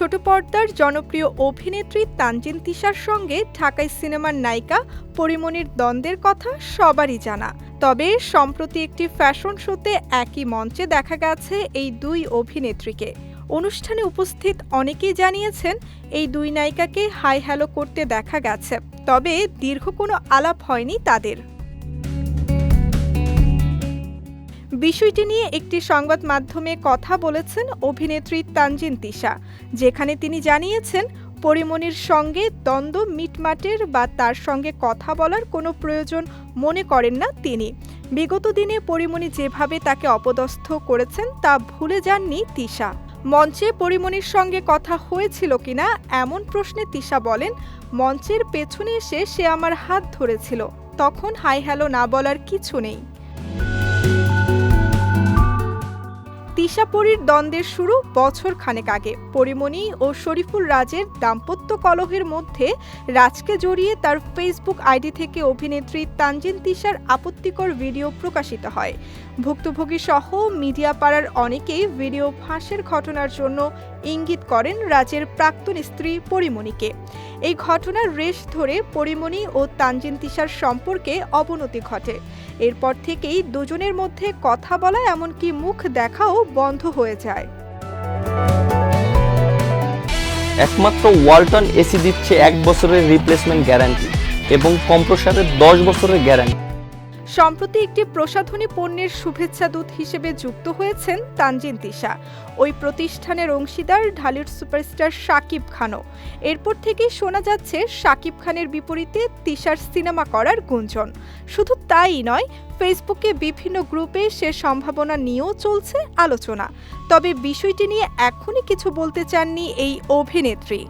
ছোট পর্দার জনপ্রিয় অভিনেত্রী তানজিন তিশার সঙ্গে ঢাকাই সিনেমার নায়িকা পরিমণির দ্বন্দ্বের কথা সবারই জানা। তবে সম্প্রতি একটি ফ্যাশন শোতে একই মঞ্চে দেখা গেছে এই দুই অভিনেত্রীকে। অনুষ্ঠানে উপস্থিত অনেকেই জানিয়েছেন, এই দুই নায়িকাকে হাই হ্যালো করতে দেখা গেছে, তবে দীর্ঘ কোনো আলাপ হয়নি তাদের। বিষয়টি নিয়ে একটি সংবাদ মাধ্যমে কথা বলেছেন অভিনেত্রী তানজিন তিশা, যেখানে তিনি জানিয়েছেন পরিমণির সঙ্গে দ্বন্দ্ব মিটমাটের বা তার সঙ্গে কথা বলার কোনো প্রয়োজন মনে করেন না তিনি। বিগত দিনে পরিমণি যেভাবে তাকে অপদস্থ করেছেন তা ভুলে যাননি তিশা। মঞ্চে পরিমণির সঙ্গে কথা হয়েছিল কিনা এমন প্রশ্নে তিশা বলেন, মঞ্চের পেছনে এসে সে আমার হাত ধরেছিল, তখন হাই হ্যালো না বলার কিছু নেই। তিশাপরির দ্বন্দ্বের শুরু বছর খানেক আগে। পরিমণি ও শরীফুল রাজের দাম্পত্য কলহের মধ্যে রাজকে জড়িয়ে তার ফেসবুক আইডি থেকে অভিনেত্রী তানজিন তিশার আপত্তিকর ভিডিও প্রকাশিত হয়। ভুক্তভোগী সহ মিডিয়া পাড়ার অনেকেই ভিডিও ফাঁসের ঘটনার জন্য ইঙ্গিত করেন রাজের প্রাক্তন স্ত্রী পরিমণিকে। এই ঘটনার রেশ ধরে পরিমণি ও তানজিন তিশার সম্পর্কে অবনতি ঘটে। এরপর থেকেই দুজনের মধ্যে কথা বলা এমনকি মুখ দেখাও বন্ধ হয়ে যায়। একমাত্র ওয়ালটন এসি দিচ্ছে এক বছরের রিপ্লেসমেন্ট গ্যারান্টি এবং কম্প্রসারের দশ বছরের গ্যারান্টি সম্প্রতি একটি প্রসাধনী পণ্যের শুভেচ্ছা দূত হিসেবে যুক্ত হয়েছেন তানজিন তিশা। ওই প্রতিষ্ঠানের অংশীদার ঢালিউড সুপারস্টার শাকিব খানও। এরপর থেকেই শোনা যাচ্ছে, শাকিব খানের বিপরীতে তিশার সিনেমা করার গুঞ্জন। শুধু তাই নয়, ফেসবুকে বিভিন্ন গ্রুপে সে সম্ভাবনা নিয়েও চলছে আলোচনা। তবে বিষয়টি নিয়ে এখনই কিছু বলতে চাননি এই অভিনেত্রী।